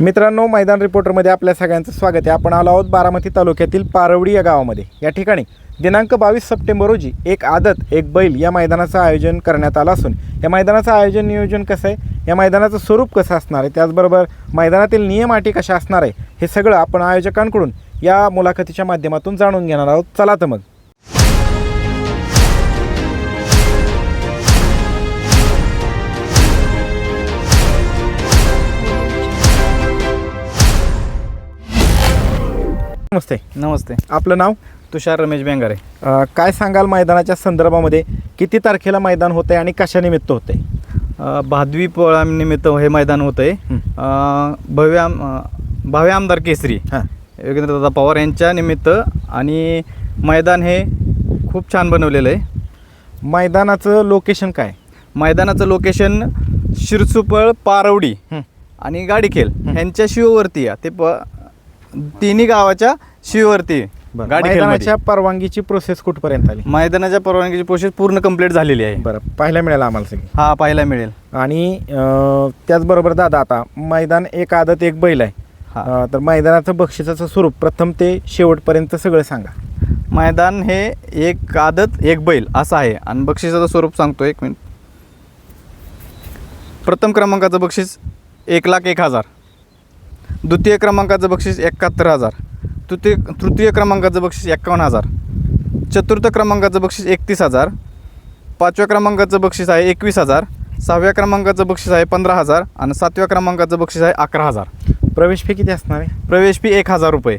मित्रांनो मैदान रिपोर्टरमध्ये आपल्या सगळ्यांचं स्वागत आहे. आपण आलो आहोत बारामती तालुक्यातील पारवडी या गावामध्ये. या ठिकाणी दिनांक बावीस सप्टेंबर रोजी एक आदत एक बैल या मैदानाचं आयोजन करण्यात आलं असून या मैदानाचं आयोजन नियोजन कसं आहे? या मैदानाचं स्वरूप कसं असणार आहे? त्याचबरोबर मैदानातील नियम अटी कशा असणार आहे? हे सगळं आपण आयोजकांकडून या मुलाखतीच्या माध्यमातून जाणून घेणार आहोत. चला तर मग. नमस्ते. नमस्ते. आपलं नाव? तुषार रमेश बेंगारे. अ, काय सांगाल मैदानाच्या संदर्भामध्ये? किती तारखेला मैदान होतं आहे आणि कशानिमित्त होतं आहे अ, भादवी पोळानिमित्त हे मैदान होतं आहे भव्य आम अ, भाव्य आमदार केसरी हां. योगेंद्रदादा पवार यांच्या निमित्त आणि मैदान हे खूप छान बनवलेलं आहे. मैदानाचं लोकेशन काय? मैदानाचं लोकेशन शिरसुपळ पारवडी हं. आणि गाडीखेल. ह्यांच्या शिववरती आहे ते प तिन्ही गावाच्या शिववरती बरं. गाडीखेल मैदानाच्या परवानगीची प्रोसेस कुठपर्यंत आली? मैदानाच्या परवानगीची प्रोसेस पूर्ण कंप्लीट झालेली आहे. बरं पाहायला मिळालं आम्हाला सगळी. हा पाहायला मिळेल. आणि अ, त्याचबरोबर दादा आता मैदान एक आदत एक बैल आहे. हा. अ, तर मैदानाचं बक्षिसाचं स्वरूप प्रथम ते शेवटपर्यंत सगळं सांगा. मैदान हे एक आदत एक बैल असं आहे. आणि बक्षिसाचं स्वरूप सांगतो एक मिनिट. प्रथम क्रमांकाचं बक्षीस एक लाख एक हजार. द्वितीय क्रमांकाचं बक्षीस एकाहत्तर हजार. तृतीय तृतीय क्रमांकाचं बक्षीस एक्कावन्न हजार. चतुर्थ क्रमांकाचं बक्षीस एकतीस हजार. पाचव्या क्रमांकाचं बक्षीस आहे एकवीस हजार. सहाव्या क्रमांकाचं बक्षीस आहे पंधरा हजार आणि सातव्या क्रमांकाचं बक्षीस आहे अकरा हजार. प्रवेश फी किती असणार आहे? प्रवेश फी एक हजार रुपये.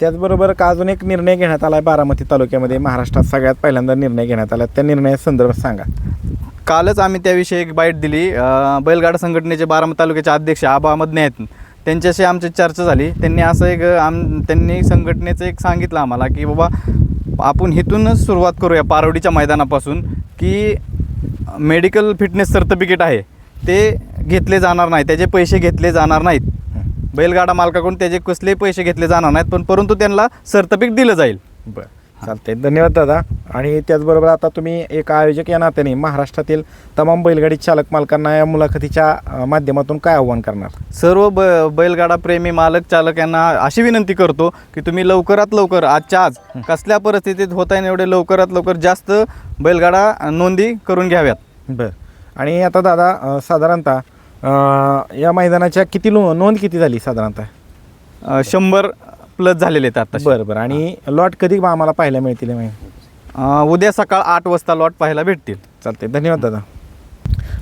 त्याचबरोबर का अजून एक निर्णय घेण्यात आला आहे बारामती तालुक्यामध्ये? महाराष्ट्रात सगळ्यात पहिल्यांदा निर्णय घेण्यात आला त्या निर्णयासंदर्भात सांगा. कालच आम्ही त्याविषयी एक बाईट दिली. बैलगाडा संघटनेचे बारामती तालुक्याचे अध्यक्ष आबा मधने आहेत त्यांच्याशी आमची चर्चा झाली. त्यांनी असं एक आम त्यांनी संघटनेचं एक सांगितलं आम्हाला की बाबा आपण इथूनच सुरुवात करूया पारवडीच्या मैदानापासून की मेडिकल फिटनेस सर्टिफिकेट आहे. ते घेतले जाणार नाही. त्याचे पैसे घेतले जाणार नाहीत. बैलगाडा मालकाकडून त्याचे कसलेही पैसे घेतले जाणार नाहीत पण परंतु त्यांना सर्टिफिकेट दिलं जाईल. बरं. चालतंय. धन्यवाद दादा. आणि त्याचबरोबर आता तुम्ही एक आयोजक या नात्याने महाराष्ट्रातील तमाम बैलगाडी चालक मालकांना या मुलाखतीच्या माध्यमातून काय आव्हान करणार? सर्व ब बैलगाडा प्रेमी मालक चालक यांना अशी विनंती करतो की तुम्ही लवकरात लवकर आजच्या आज कसल्या परिस्थितीत होत आहे एवढे लवकरात लवकर जास्त बैलगाडा नोंदी करून घ्याव्यात? बरं. आणि आता दादा साधारणतः या मैदानाच्या किती लो नोंद किती झाली साधारणतः? शंभर प्लस झालेले आहेत आता बरं बरं. आणि लॉट कधी आम्हाला पाहायला मिळतील माहिती? उद्या सकाळ आठ वाजता लॉट पाहायला भेटतील. चालते धन्यवाद दादा.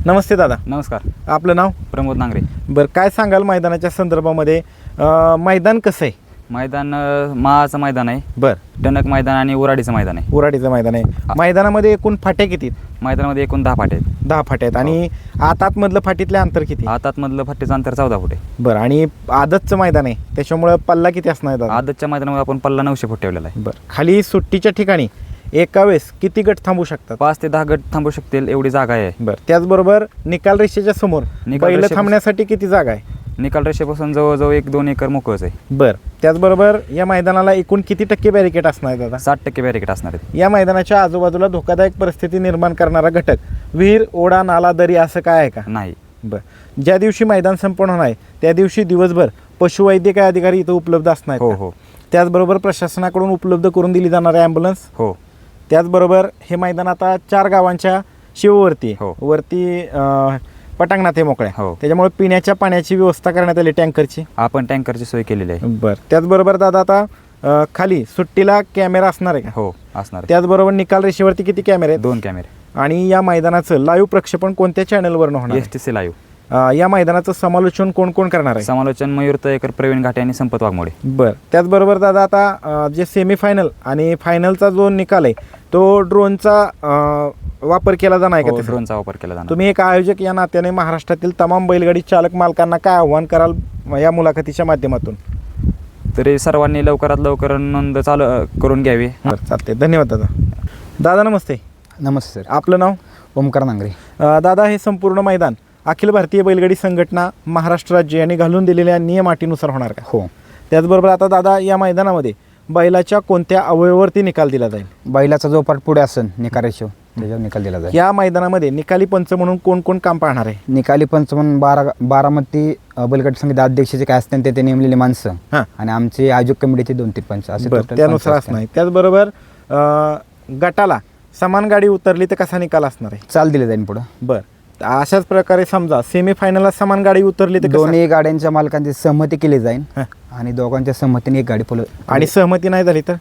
नमस्ते दादा. नमस्कार. आपलं नाव? प्रमोद नांगरे. बरं काय सांगाल मैदानाच्या संदर्भामध्ये? अ, मैदान कसं आहे? मैदान अ, महाचं मैदान आहे. बरं. टणक मैदान आणि उराडीचं मैदान आहे. उराडीचं मैदान आहे. मैदानामध्ये एकूण फाट्या किती आहेत? मैदानामध्ये एकूण दहा फाटे आहेत. दहा फाट्या आहेत. आणि आत आतमधलं फाटीतलं अंतर किती आतातमधलं फाटीचं अंतर चौदा फूट आहे. बरं. आणि आदतचं मैदान आहे. त्याच्यामुळं पल्ला किती असणार दादा? आदतच्या मैदानामध्ये आपण पल्ला नऊशे फूट ठेवलेला आहे. बरं. खाली सुट्टीच्या ठिकाणी एका वेळेस किती गट थांबू शकतात? पाच ते दहा गट थांबू शकतील एवढी जागा आहे. बरं. त्याचबरोबर निकाल रेषेच्या समोर निकाल बैल थांबण्यासाठी किती जागा आहे? निकाल रेषेपासून जवळजवळ एक दोन एकर मोकळच आहे. बरं त्याचबरोबर या मैदानाला एकूण किती टक्के बॅरिकेड असणार आहे दादा? साठ टक्के बॅरिकेट असणार आहेत. या मैदानाच्या आजूबाजूला धोकादायक परिस्थिती निर्माण करणारा घटक विहीर ओढा नाला दरी असं काय आहे का? नाही. बरं ज्या दिवशी मैदान संपन्न होणार आहे त्या दिवशी दिवसभर पशुवैद्यकीय अधिकारी इथं उपलब्ध असणार हो का? हो. त्याचबरोबर प्रशासनाकडून उपलब्ध करून दिली जाणारी ॲम्ब्युलन्स हो. त्याचबरोबर हे मैदान आता चार गावांच्या शिववरती आहे. हो. वरती अं, पटांगणात आहे मोकळ्या. हो. त्याच्यामुळे पिण्याच्या पाण्याची व्यवस्था करण्यात आली टँकरची. आपण टँकरची सोय केलेली आहे. बरं. त्याचबरोबर दादा आता अं, खाली सुट्टीला कॅमेरा असणार आहे का? हो असणार आहे. त्याचबरोबर निकाल रेषेवरती किती कॅमेरे आहेत? दोन कॅमेरे. आणि या मैदानाचं लाईव्ह प्रक्षेपण कोणत्या चॅनलवरनं होणार एस टी सी लाईव्ह? अं, या मैदानाचं समालोचन कोण कोण करणार आहे? समालोचन मयूर तयकर प्रवीण घाटे आणि संपत वाघमोडे. बरं. त्याचबरोबर दादा आता अं, जे सेमीफायनल आणि फायनलचा जो निकाल आहे तो ड्रोनचा वापर केला जाणार आहे का हो, त्याचा? ड्रोनचा वापर केला जाणार. तुम्ही एक आयोजक या नात्याने महाराष्ट्रातील तमाम बैलगाडी चालक मालकांना काय आव्हान कराल या मुलाखतीच्या माध्यमातून? तरी सर्वांनी लवकरात लवकर नोंद चालू अ, करून घ्यावी. बरं चालते धन्यवाद दादा. दादा नमस्ते. नमस्ते सर. आपलं नाव? ओमकार नांगरे. अं, दादा हे संपूर्ण मैदान अखिल भारतीय बैलगाडी संघटना महाराष्ट्र राज्य यांनी घालून दिलेल्या नियम अटीनुसार होणार का? हो. त्याचबरोबर आता दादा या मैदानामध्ये बैलाच्या कोणत्या अवयवावरती निकाल दिला जाईल? बैलाचा जो पाठ पुढे असेल निकारेशो त्याच्यावर निकाल दिला जाईल. या मैदानामध्ये निकाली पंच म्हणून कोण कोण काम पाहणार आहे? निकाली पंचमन बारा बारामती अ, बैलगाडी संगीत अध्यक्षाचे काय असतात ते ते नेमलेले माणसं. हां. आणि आमचे आयोजक कमिटीचे दोन तीन पंच असे बरं total त्यानुसार पंच असणार. आहे. त्याचबरोबर अं, गटाला समान गाडी उतरली तर कसा निकाल असणार आहे? चाल दिले जाईल पुढं. बर अशाच प्रकारे समजा सेमीफायनलला समान गाडी उतरली तर? दोन्ही गाड्यांच्या मालकांची सहमती केली जाईल हां. आणि दोघांच्या सहमतीने एक गाडी पुढे आणि सहमती नाही झाली तर?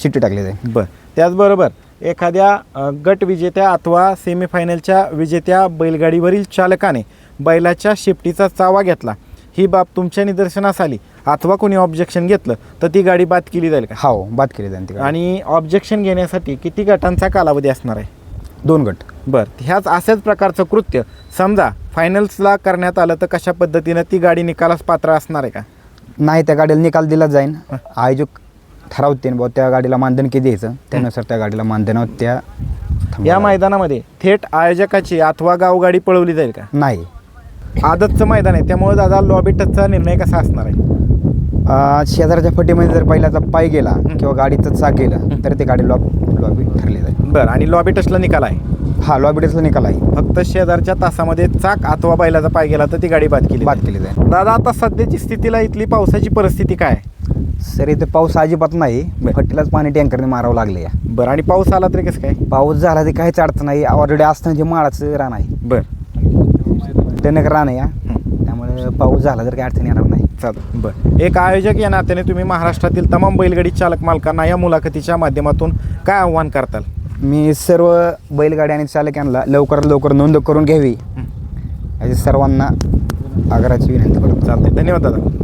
चिठ्ठी टाकली जाईल. बर त्याचबरोबर एखाद्या अ, गट विजेत्या अथवा सेमीफायनलच्या विजेत्या बैलगाडीवरील चालकाने बैलाच्या शेपटीचा चावा घेतला. ही बाब तुमच्या निदर्शनास आली. अथवा कोणी ऑब्जेक्शन घेतलं तर ती गाडी बाद केली जाईल का? हो बाद केली जाईल ती गाडी. आणि ऑब्जेक्शन घेण्यासाठी किती गटांचा कालावधी असणार आहे? दोन गट. बर ह्याच अशाच प्रकारचं कृत्य समजा फायनल्सला करण्यात आलं तर कशा पद्धतीनं ती गाडी निकालास पात्र असणार आहे का? नाही त्या गाडीला निकाल दिला जाईल आयोजक ठरवते बुवा त्या गाडीला मानधन किती द्यायचं त्यानुसार त्या गाडीला मानधनावर त्या या मैदानामध्ये थेट आयोजकाची अथवा गावगाडी पळवली जाईल का? नाही. आदतचं मैदान आहे त्यामुळे दादा लॉबी टचचा निर्णय कसा असणार आहे? अं, शेजारच्या फटीमध्ये जर पहिल्याचा पाय गेला किंवा गाडीचं चाक गेलं तर ते गाडी लॉब लॉबी ठरली जाईल. बरं आणि लॉबी टचला निकाल आहे. हा लॉबीचा निकाल आहे फक्त शेजारच्या तासामध्ये चाक अथवा बैलाचा पाय गेला तर ती गाडी बाद केली. बाद. केली जाईल. दादा आता सध्याची स्थितीला इथली पावसाची परिस्थिती काय? सर इथं पाऊस अजिबात नाही. फट्टीलाच पाणी टँकरने मारावं लागलं या. बरं आणि पाऊस आला तरी कसं काय? पाऊस झाला तर काहीच अडचण नाही. ऑलरेडी असताना जे माळाचं रान आहे. बरं. टणक रान आहे या. त्यामुळे पाऊस झाला तर काही अडचण येणार नाही. चालेल. बरं. एक आयोजक या नात्याने तुम्ही महाराष्ट्रातील तमाम बैलगाडी चालक मालकांना या मुलाखतीच्या माध्यमातून काय आव्हान करताल? मी सर्व बैलगाडी आणि चालकांना लवकरात लवकर नोंद करून घ्यावी. याची सर्वांना आग्रहाची विनंती करतो. चालते धन्यवाद दादा.